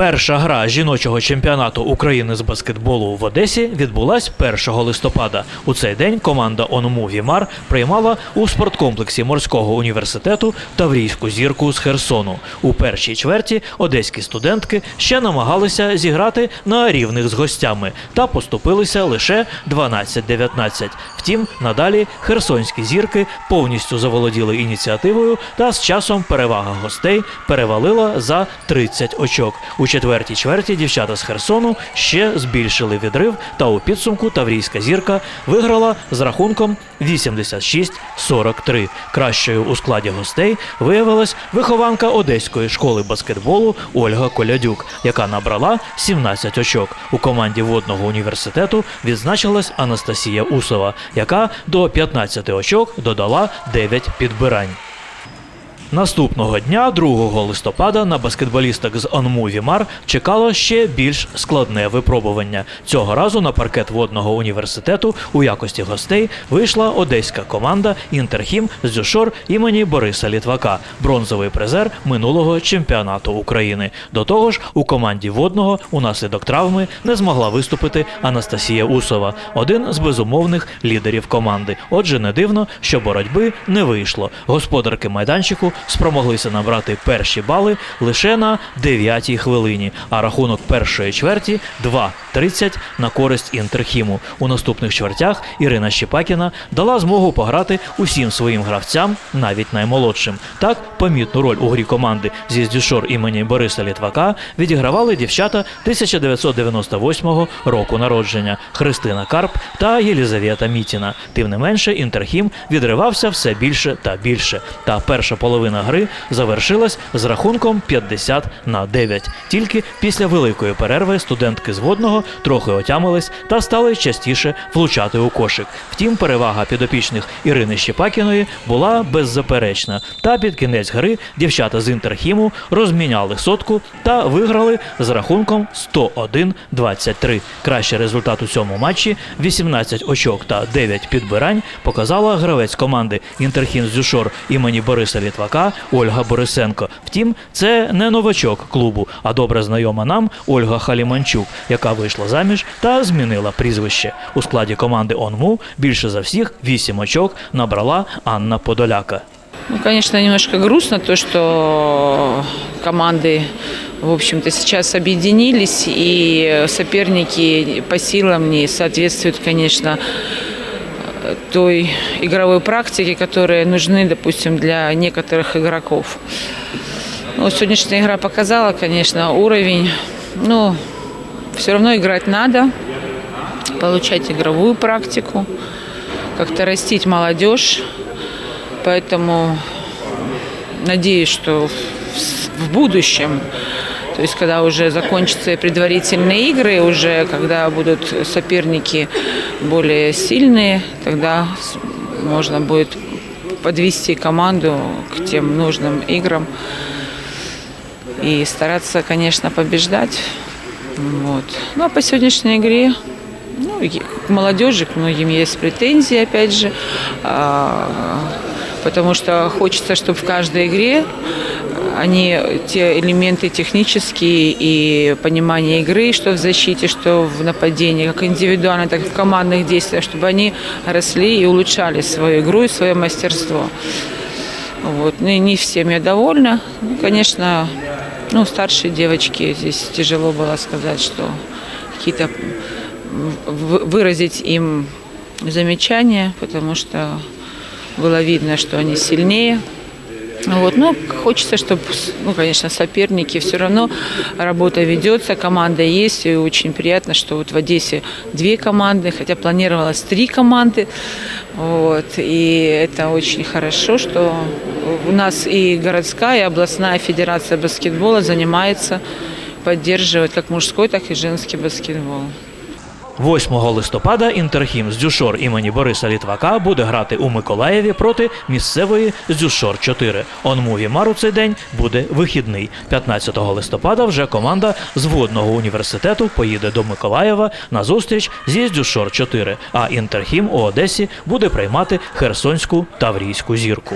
Перша гра жіночого чемпіонату України з баскетболу в Одесі відбулась 1 листопада. У цей день команда ОНМУ Вімар приймала у спорткомплексі морського університету Таврійську зірку з Херсону. У першій чверті одеські студентки ще намагалися зіграти на рівних з гостями та поступилися лише 12-19. Втім, надалі херсонські зірки повністю заволоділи ініціативою, та з часом перевага гостей перевалила за 30 очок. У четвертій чверті дівчата з Херсону ще збільшили відрив, та у підсумку Таврійська зірка виграла з рахунком 86-43. Кращою у складі гостей виявилась вихованка одеської школи баскетболу Ольга Колядюк, яка набрала 17 очок. У команді водного університету відзначилась Анастасія Усова, яка до 15 очок додала 9 підбирань. Наступного дня, 2 листопада, на баскетболісток з ОНМУ Вімар чекало ще більш складне випробування. Цього разу на паркет водного університету у якості гостей вийшла одеська команда Інтерхім з Дюшор імені Бориса Літвака, бронзовий призер минулого чемпіонату України. До того ж, у команді водного унаслідок травми не змогла виступити Анастасія Усова, один з безумовних лідерів команди. Отже, не дивно, що боротьби не вийшло. Господарки майданчику спромоглися набрати перші бали лише на 9-й хвилині, а рахунок першої чверті 2-30 на користь Інтерхіму. У наступних чвертях Ірина Щепакіна дала змогу пограти усім своїм гравцям, навіть наймолодшим. Так, помітну роль у грі команди зі Здюшор імені Бориса Літвака відігравали дівчата 1998 року народження Христина Карп та Єлізавета Мітіна. Тим не менше, Інтерхім відривався все більше та більше. Та перша половина гри завершилась з рахунком 50 на 9. Тільки після великої перерви студентки з водного трохи отямились та стали частіше влучати у кошик. Втім, перевага підопічних Ірини Щепакіної була беззаперечна. Та під кінець гри дівчата з Інтерхіму розміняли сотку та виграли з рахунком 101-23. Кращий результат у цьому матчі 18 очок та 9 підбирань показала гравець команди Інтерхім з Дюшор імені Бориса Літвака Ольга Борисенко. Втім, це не новачок клубу, а добре знайома нам Ольга Халіманчук, яка вийшла заміж та змінила прізвище. У складі команди ОНМУ більше за всіх 8 очок набрала Анна Подоляка. Ну, конечно, немножко грустно то, что команды, в общем-то, сейчас объединились, и соперники по силам не соответствуют, конечно, той игровой практике, которая нужны, допустим, для некоторых игроков. Ну, сегодняшняя игра показала, конечно, уровень. Но все равно играть надо, получать игровую практику, как-то растить молодежь. Поэтому надеюсь, что в будущем, то есть когда уже закончатся предварительные игры, уже когда будут соперники более сильные, тогда можно будет подвести команду к тем нужным играм и стараться, конечно, побеждать. Вот. Ну а по сегодняшней игре ну, к молодежи, к многим есть претензии, опять же, а, потому что хочется, чтобы в каждой игре они, те элементы технические и понимание игры, что в защите, что в нападении, как индивидуально, так и в командных действиях, чтобы они росли и улучшали свою игру и свое мастерство. Вот. Ну, не всем я довольна. Ну, Конечно, ну, старшие девочки, здесь тяжело было сказать, что какие-то выразить им замечания, потому что было видно, что они сильнее. Вот, ну, хочется, чтобы, ну, конечно, соперники, все равно работа ведется, команда есть, и очень приятно, что вот в Одессе две команды, хотя планировалось три команды, вот, и это очень хорошо, что у нас и городская, и областная федерация баскетбола занимается, поддерживает как мужской, так и женский баскетбол. 8 листопада Інтерхім з Дюшор імені Бориса Літвака буде грати у Миколаєві проти місцевої Дюшор 4. ОНМУ Вімар у цей день буде вихідний. 15 листопада вже команда з водного університету поїде до Миколаєва на зустріч зі Здюшор 4, а Інтерхім у Одесі буде приймати Херсонську Таврійську зірку.